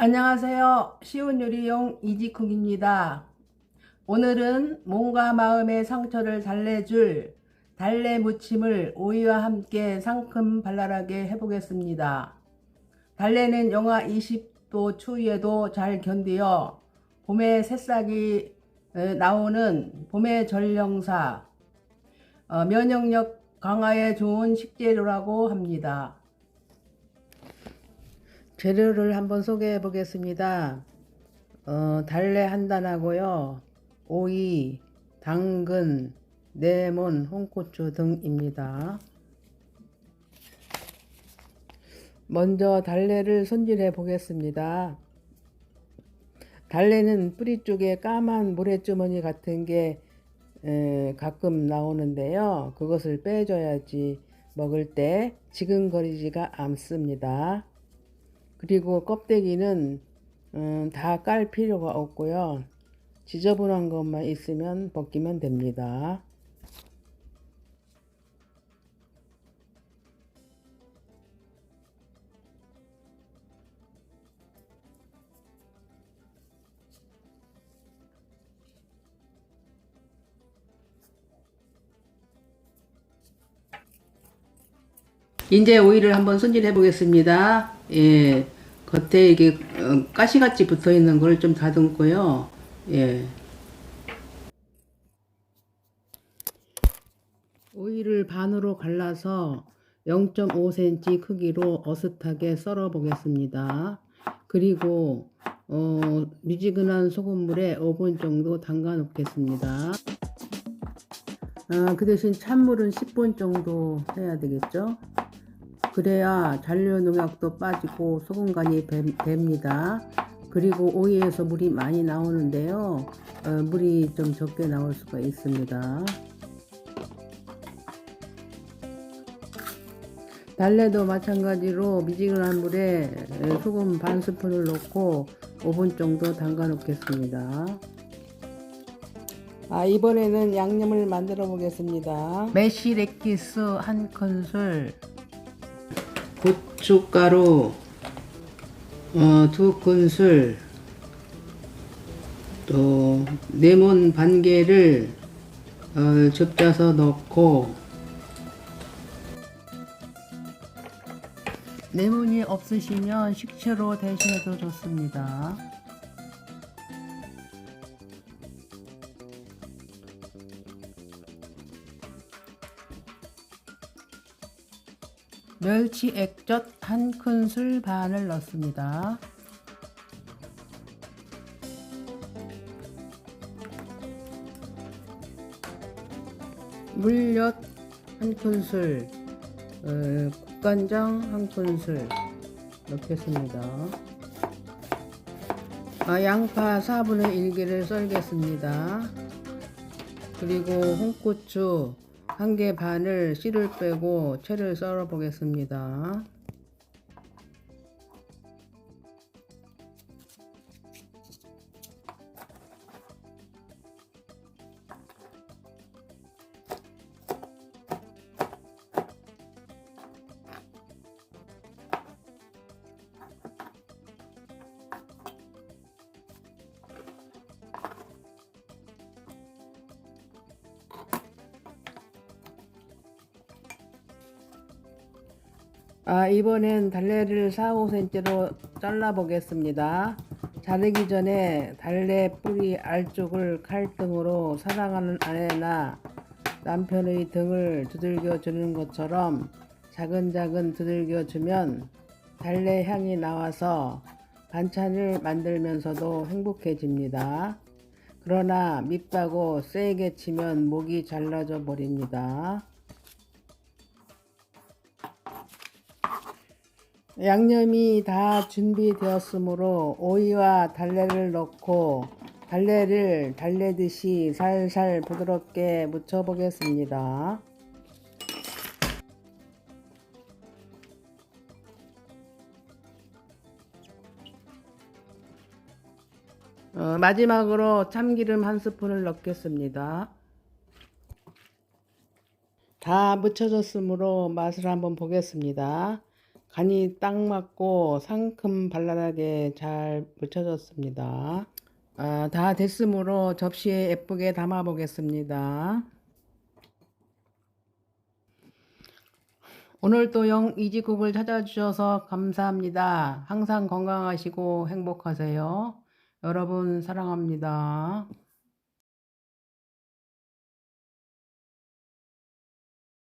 안녕하세요. 쉬운 요리용 이지쿡입니다. 오늘은 몸과 마음의 상처를 달래줄 달래 무침을 오이와 함께 상큼 발랄하게 해보겠습니다. 달래는 영하 20도 추위에도 잘 견디어 봄에 새싹이 에, 나오는 봄의 전령사, 어, 면역력 강화에 좋은 식재료라고 합니다. 재료를 한번 소개해 보겠습니다. 어, 달래 한 단하고요. 오이, 당근, 레몬, 홍고추 등입니다. 먼저 달래를 손질해 보겠습니다. 달래는 뿌리 쪽에 까만 모래주머니 같은 게 에, 가끔 나오는데요. 그것을 빼줘야지 먹을 때 지근거리지가 않습니다. 그리고 껍데기는 음, 다 깔 필요가 없고요. 지저분한 것만 있으면 벗기면 됩니다. 이제 오이를 한번 손질해 보겠습니다. 예, 겉에 이게 어, 가시같이 붙어 있는 걸 좀 다듬고요. 예. 오이를 반으로 갈라서 0.5cm 크기로 어슷하게 썰어 보겠습니다. 그리고 어, 미지근한 소금물에 5분 정도 담가 놓겠습니다. 아, 그 대신 찬물은 10분 정도 해야 되겠죠? 그래야 잔류 농약도 빠지고 소금간이 뱀- 됩니다. 그리고 오이에서 물이 많이 나오는데요. 어, 물이 좀 적게 나올 수가 있습니다. 달래도 마찬가지로 미지근한 물에 소금 반 스푼을 넣고 5분 정도 담가 놓겠습니다. 아, 이번에는 양념을 만들어 보겠습니다. 메시 레키스 한 큰술, 고춧가루 어, 두 큰술, 또 레몬 반 개를 어, 접자서 넣고 레몬이 없으시면 식초로 대신해도 좋습니다. 멸치 액젓 한 큰술 반을 넣습니다. 물엿 한 큰술, 어, 국간장 한 큰술 넣겠습니다. 아, 양파 4분의 1개를 썰겠습니다. 그리고 홍고추 한 개 반을 씨를 빼고 채를 썰어 보겠습니다. 아, 이번엔 달래를 4, 5cm로 잘라 보겠습니다. 자르기 전에 달래 뿌리 알쪽을 칼등으로 사랑하는 아내나 남편의 등을 두들겨 주는 것처럼 자근자근 두들겨 주면 달래 향이 나와서 반찬을 만들면서도 행복해집니다. 그러나 밉다고 세게 치면 목이 잘라져 버립니다. 양념이 다 준비되었으므로 오이와 달래를 넣고 달래를 달래듯이 살살 부드럽게 무쳐 보겠습니다. 어, 마지막으로 참기름 한 스푼을 넣겠습니다. 다 묻혀졌으므로 맛을 한번 보겠습니다. 간이 딱 맞고 상큼 발랄하게 잘 묻혀졌습니다. 아, 다 됐으므로 접시에 예쁘게 담아 보겠습니다. 오늘도 영 이지국을 찾아주셔서 감사합니다. 항상 건강하시고 행복하세요. 여러분 사랑합니다.